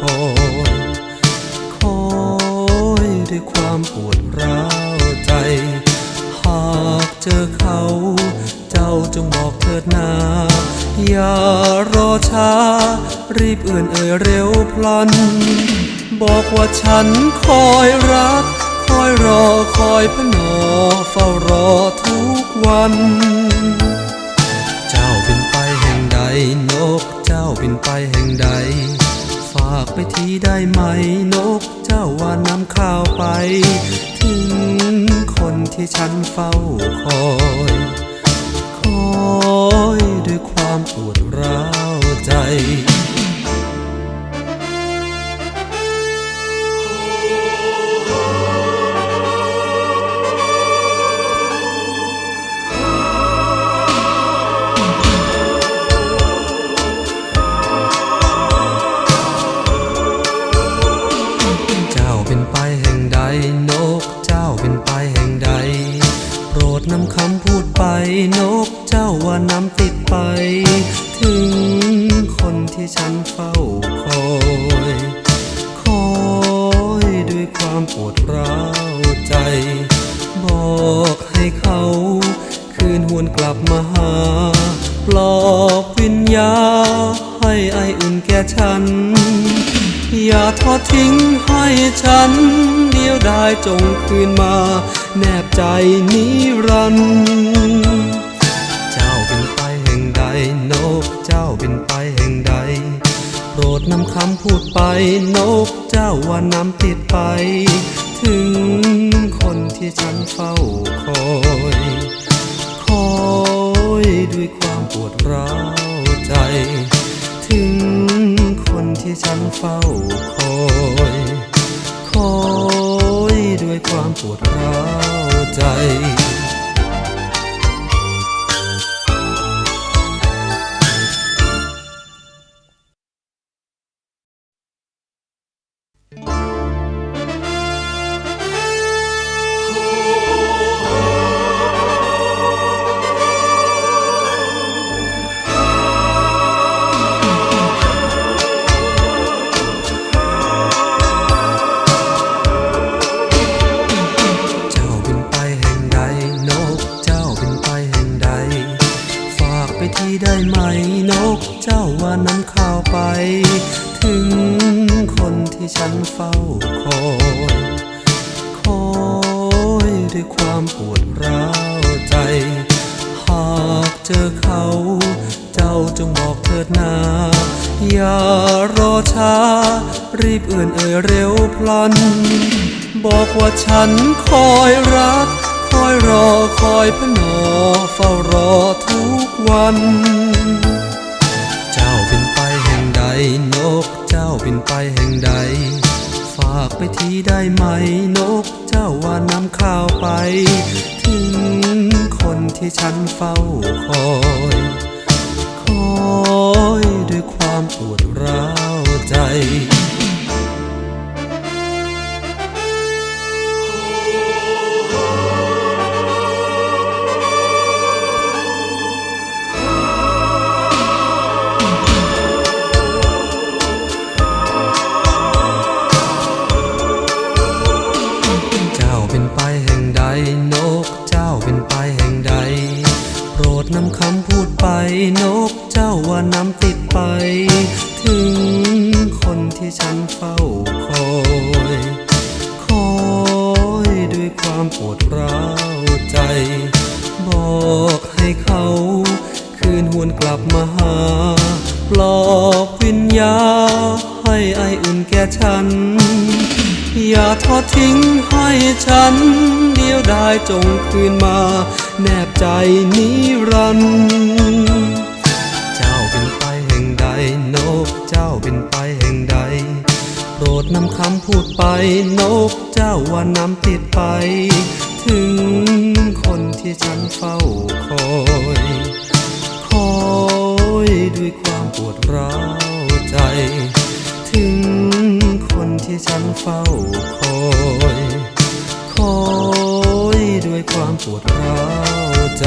คอย คอยด้วยความปวดร้าวใจ หากเจอเขา เจ้าจงบอกเถิดนาอย่ารอช้า รีบเอื่นเอ่ยเร็วพลัน บอกว่าฉันคอยรัก คอยรอคอยพนอเฝ้ารอทุกวัน ข้าวไป ถึงคนที่ฉันเฝ้าคอย คอยด้วยความปวดร้าวใจ นกเจ้าว่าน้ำติดไป ถึงคนที่ฉันเฝ้าคอย คอยด้วยความปวดร้าวใจ บอกให้เขาคืนหวนกลับมาหา ปลอบวิญญาให้ไออุ่นแก่ฉัน อย่าทอดทิ้งให้ฉัน เดียวได้จงคืนมา แนบใจนิรันดร์ จ้าเป็นไปแห่งใด โปรดนำคำพูดไป นกเจ้าว่านำติดไป ถึงคนที่ฉันเฝ้าคอย คอยด้วยความปวดร้าวใจ ถึงคนที่ฉันเฝ้าคอยคอยด้วยความปวดร้าวใจ ได้ไหมนกเจ้าว่านำข้าวไป ถึงคนที่ฉันเฝ้าคอยคอยด้วยความปวดร้าวใจ หากเจอเขา เจ้าจงบอกเถิดนาอย่ารอช้า รีบเอื่นเอ่ยเร็วพลัน บอกว่าฉันคอยรัก อยรอคอยพนอเฝ้ารอทุกวัน เจ้าเป็นไปแห่งใดนกเจ้าเป็นไปแห่งใด ฝากไปทีได้ไหมนกเจ้าว่านำข้าวไปถึงคนที่ฉันเฝ้าคอยคอยด้วยความปวดร้าวใจ เจ้าว่าน้ำติดไป ถึงคนที่ฉันเฝ้าคอย คอยด้วยความปวดร้าวใจ บอกให้เขาคืนหวนกลับมาหา ปลอบวิญญาให้ไออุ่นแก่ฉัน อย่าทอดทิ้งให้ฉัน เดียวได้จงคืนมา แนบใจนิรันดร์ เป็นไปแห่งใด โปรดนำคำพูดไป นกเจ้าว่านำติดไป ถึงคนที่ฉันเฝ้าคอย คอยด้วยความปวดร้าวใจ ถึงคนที่ฉันเฝ้าคอย คอยด้วยความปวดร้าวใจ